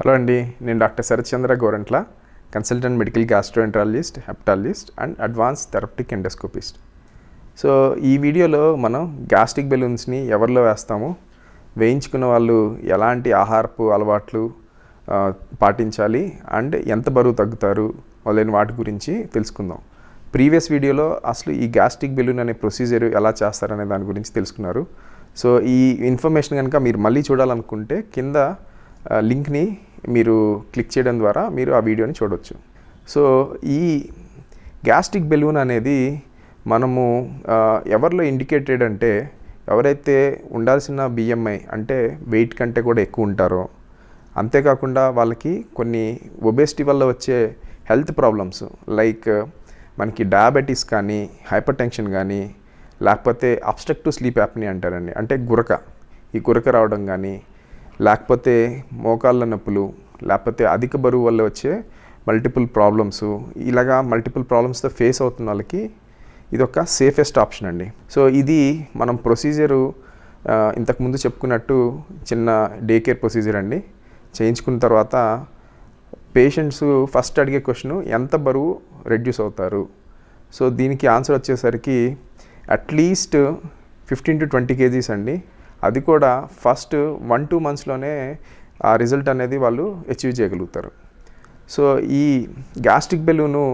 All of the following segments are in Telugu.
హలో అండి నేను doctor Sharathchandra Gorantla consultant medical gastroenterologist hepatologist and advance therapeutic endoscopist. So ఈ వీడియోలో మనం గ్యాస్ట్రిక్ బెలూన్స్ని ఎవరిలో వేస్తాము వేయించుకున్న వాళ్ళు ఎలాంటి ఆహారపు అలవాట్లు పాటించాలి అండ్ ఎంత బరువు తగ్గుతారు మొదలైన వాటి గురించి తెలుసుకుందాం. ప్రీవియస్ వీడియోలో అసలు ఈ గ్యాస్ట్రిక్ బెలూన్ అనే ప్రొసీజర్ ఎలా చేస్తారనే దాని గురించి తెలుసుకున్నారు. సో ఈ ఇన్ఫర్మేషన్ కనుక మీరు మళ్ళీ చూడాలనుకుంటే కింద లింక్ని మీరు క్లిక్ చేయడం ద్వారా మీరు ఆ వీడియోని చూడవచ్చు సో ఈ గ్యాస్ట్రిక్ బెలూన్ అనేది మనము ఎవరిలో ఇండికేటెడ్ అంటే ఎవరైతే ఉండాల్సిన బిఎంఐ అంటే వెయిట్ కంటే కూడా ఎక్కువ ఉంటారో అంతేకాకుండా వాళ్ళకి కొన్ని ఒబేసిటీ వల్ల వచ్చే హెల్త్ ప్రాబ్లమ్స్ లైక్ మనకి డయాబెటీస్ కానీ హైపర్ టెన్షన్ కానీ లేకపోతే అబ్స్ట్రక్టివ్ స్లీప్ యాప్ని అంటారండి. అంటే గురక. ఈ గురక రావడం కానీ లేకపోతే మోకాళ్ళ నొప్పులు లేకపోతే అధిక బరువు వల్ల వచ్చే మల్టిపుల్ ప్రాబ్లమ్స్ ఇలాగా మల్టిపుల్ ప్రాబ్లమ్స్తో ఫేస్ అవుతున్న వాళ్ళకి ఇది ఒక సేఫెస్ట్ ఆప్షన్ అండి. సో ఇది మనం ప్రొసీజరు ఇంతకుముందు చెప్పుకున్నట్టు చిన్న డే కేర్ ప్రొసీజర్ అండి. చేయించుకున్న తర్వాత పేషెంట్స్ ఫస్ట్ అడిగే క్వశ్చన్ ఎంత బరువు రెడ్యూస్ అవుతారు? సో దీనికి ఆన్సర్ వచ్చేసరికి at least fifteen to twenty KGs అండి. అది కూడా ఫస్ట్ వన్ టూ మంత్స్లోనే ఆ రిజల్ట్ అనేది వాళ్ళు అచీవ్ చేయగలుగుతారు. సో ఈ గ్యాస్ట్రిక్ బెలూను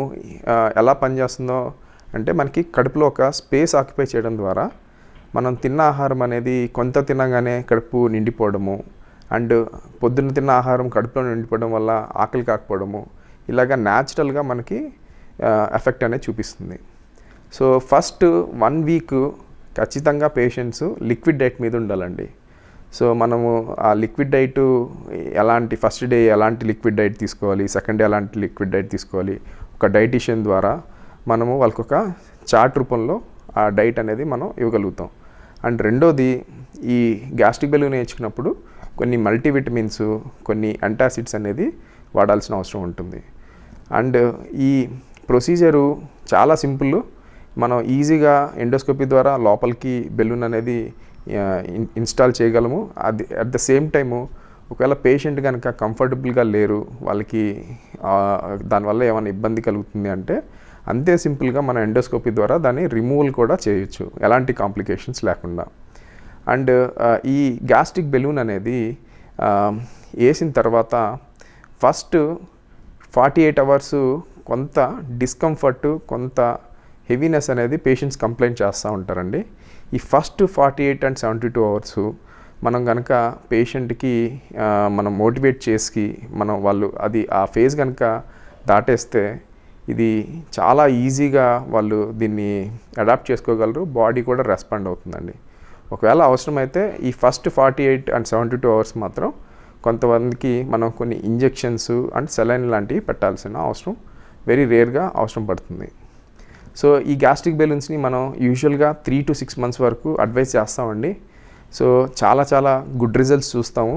ఎలా పనిచేస్తుందో అంటే మనకి కడుపులో ఒక స్పేస్ ఆక్యుపై చేయడం ద్వారా మనం తిన్న ఆహారం అనేది కొంత తినగానే కడుపు నిండిపోవడము అండ్ పొద్దున్న తిన్న ఆహారం కడుపులో నిండిపోవడం వల్ల ఆకలి కాకపోవడము ఇలాగ న్యాచురల్గా మనకి ఎఫెక్ట్ అనేది చూపిస్తుంది. సో ఫస్ట్ వన్ వీక్ ఖచ్చితంగా పేషెంట్స్ లిక్విడ్ డైట్ మీద ఉండాలండి. సో మనము ఆ లిక్విడ్ డైట్ ఎలాంటి ఫస్ట్ డే ఎలాంటి లిక్విడ్ డైట్ తీసుకోవాలి సెకండ్ డే ఎలాంటి లిక్విడ్ డైట్ తీసుకోవాలి ఒక డైటీషియన్ ద్వారా మనము వాళ్ళకొక ఒక చార్ట్ రూపంలో ఆ డైట్ అనేది మనం ఇవ్వగలుగుతాం. అండ్ రెండోది ఈ గ్యాస్ట్రిక్ బెలూన్ నేర్చుకున్నప్పుడు కొన్ని మల్టీవిటమిన్స్ కొన్ని అంటాసిడ్స్ అనేది వాడాల్సిన అవసరం ఉంటుంది. అండ్ ఈ ప్రొసీజరు చాలా సింపుల్ మనం ఈజీగా ఎండోస్కోపీ ద్వారా లోపలికి బెలూన్ అనేది ఇన్స్టాల్ చేయగలము. అది అట్ ద సేమ్ టైము ఒకవేళ పేషెంట్ కనుక కంఫర్టబుల్గా లేరు వాళ్ళకి దానివల్ల ఏమైనా ఇబ్బంది కలుగుతుంది అంటే అంతే సింపుల్గా మన ఎండోస్కోపీ ద్వారా దాన్ని రిమూవల్ కూడా చేయొచ్చు ఎలాంటి కాంప్లికేషన్స్ లేకుండా. అండ్ ఈ గ్యాస్ట్రిక్ బెలూన్ అనేది వేసిన తర్వాత ఫస్ట్ ఫార్టీ ఎయిట్ అవర్స్ కొంత డిస్కంఫర్ట్ కొంత హెవీనెస్ అనేది పేషెంట్స్ కంప్లైంట్ చేస్తూ ఉంటారండి. ఈ first forty eight and seventy two hours మనం కనుక పేషెంట్కి మనం మోటివేట్ చేసి మనం వాళ్ళు అది ఆ ఫేజ్ కనుక దాటేస్తే ఇది చాలా ఈజీగా వాళ్ళు దీన్ని అడాప్ట్ చేసుకోగలరు బాడీ కూడా రెస్పాండ్ అవుతుందండి. ఒకవేళ అవసరమైతే ఈ first forty eight and seventy two hours మాత్రం కొంతమందికి మనం కొన్ని ఇంజెక్షన్స్ అండ్ సెలైన్ లాంటివి పెట్టాల్సిన అవసరం వెరీ రేర్గా అవసరం పడుతుంది. సో ఈ గ్యాస్ట్రిక్ బెలూన్స్ని మనం యూజువల్గా త్రీ టు సిక్స్ మంత్స్ వరకు అడ్వైస్ చేస్తామండి. సో చాలా చాలా గుడ్ రిజల్ట్స్ చూస్తాము.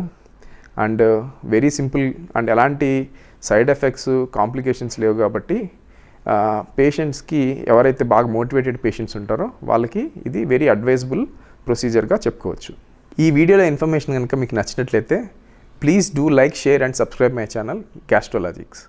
అండ్ వెరీ సింపుల్ అండ్ ఎలాంటి సైడ్ ఎఫెక్ట్స్ కాంప్లికేషన్స్ లేవు కాబట్టి పేషెంట్స్కి ఎవరైతే బాగా మోటివేటెడ్ పేషెంట్స్ ఉంటారో వాళ్ళకి ఇది వెరీ అడ్వైజబుల్ ప్రొసీజర్గా చెప్పుకోవచ్చు. ఈ వీడియోలో ఇన్ఫర్మేషన్ కనుక మీకు నచ్చినట్లయితే please do like share and subscribe my channel Gastrologics.